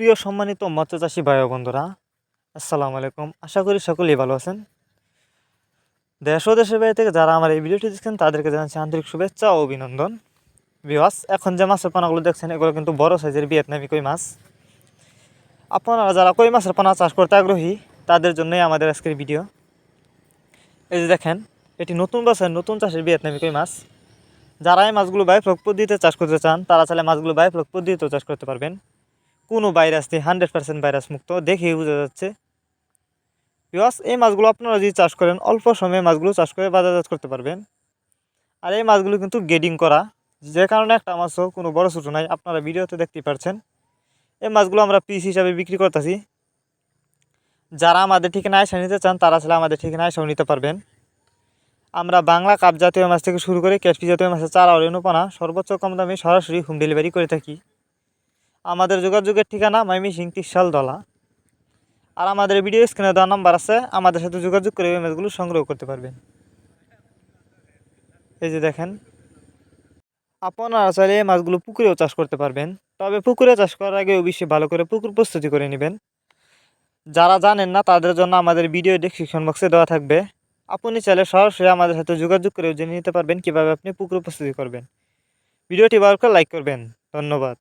সুপ্রিয় সম্মানিত মৎস্য চাষী ভাই বন্ধুরা, আসসালামু আলাইকুম। আশা করি সকলেই ভালো আছেন। দেশ ও দেশের বাইরে থেকে যারা আমার এই ভিডিওটি দেখছেন, তাদেরকে জানাচ্ছি আন্তরিক শুভেচ্ছা ও অভিনন্দন। বিওয়াস এখন যে মাছের পানাগুলো দেখছেন, এগুলো কিন্তু বড় সাইজের ভিয়েতনামি কই মাছ। আপনারা যারা কই মাছের পানা চাষ করতে আগ্রহী, তাদের জন্যই আমাদের আজকের ভিডিও। এই যে দেখেন, এটি নতুন বছর, নতুন চাষের ভিয়েতনামি কই মাছ। যারা এই মাছগুলো বায়োফ্লক পদ্ধতিতে চাষ করতে চান, তারা চাইলে মাছগুলো বায়োফ্লক পদ্ধতিতেও চাষ করতে পারবেন। কোনো ভাইরাস নেই হান্ড্রেড পার্সেন্ট ভাইরাস মুক্ত, দেখেই বোঝা যাচ্ছে। বিকজ এই মাছগুলো আপনারা যদি চাষ করেন, অল্প সময়ে মাছগুলো চাষ করে বাজারজাত করতে পারবেন। আর এই মাছগুলো কিন্তু গেডিং করা, যে কারণে একটা মাছও কোনো বড় ছোটো নাই, আপনারা ভিডিওতে দেখতে পারছেন। এই মাছগুলো আমরা পিস হিসাবে বিক্রি করতেছি। যারা আমাদের ঠিকানায় এসে নিতে চান, তারা আসলে আমাদের ঠিকানায় এসেও নিতে পারবেন। আমরা বাংলা কাপ জাতীয় মাছ থেকে শুরু করে ক্যাটফি জাতীয় মাছের চারা রেণুপানা সর্বোচ্চ কম দামে সরাসরি হোম ডেলিভারি করে থাকি। আমাদের যোগাযোগের ঠিকানা মাইমি সিং তিরশাল দলা আর আমাদের ভিডিও স্ক্রিনে দেওয়া নাম্বার আছে, আমাদের সাথে যোগাযোগ করে এই মাছগুলো সংগ্রহ করতে পারবেন। এই যে দেখেন আপনারা চাইলে এই মাছগুলো পুকুরেও চাষ করতে পারবেন। তবে পুকুরে চাষ করার আগে অবশ্যই ভালো করে পুকুর প্রস্তুতি করে নেবেন। যারা জানেন না, তাদের জন্য আমাদের ভিডিও ডিসক্রিপশন বক্সে দেওয়া থাকবে। আপনি চাইলে সরাসরি আমাদের সাথে যোগাযোগ করে জেনে নিতে পারবেন কীভাবে আপনি পুকুর প্রস্তুতি করবেন। ভিডিওটি ভালো করে লাইক করবেন। ধন্যবাদ।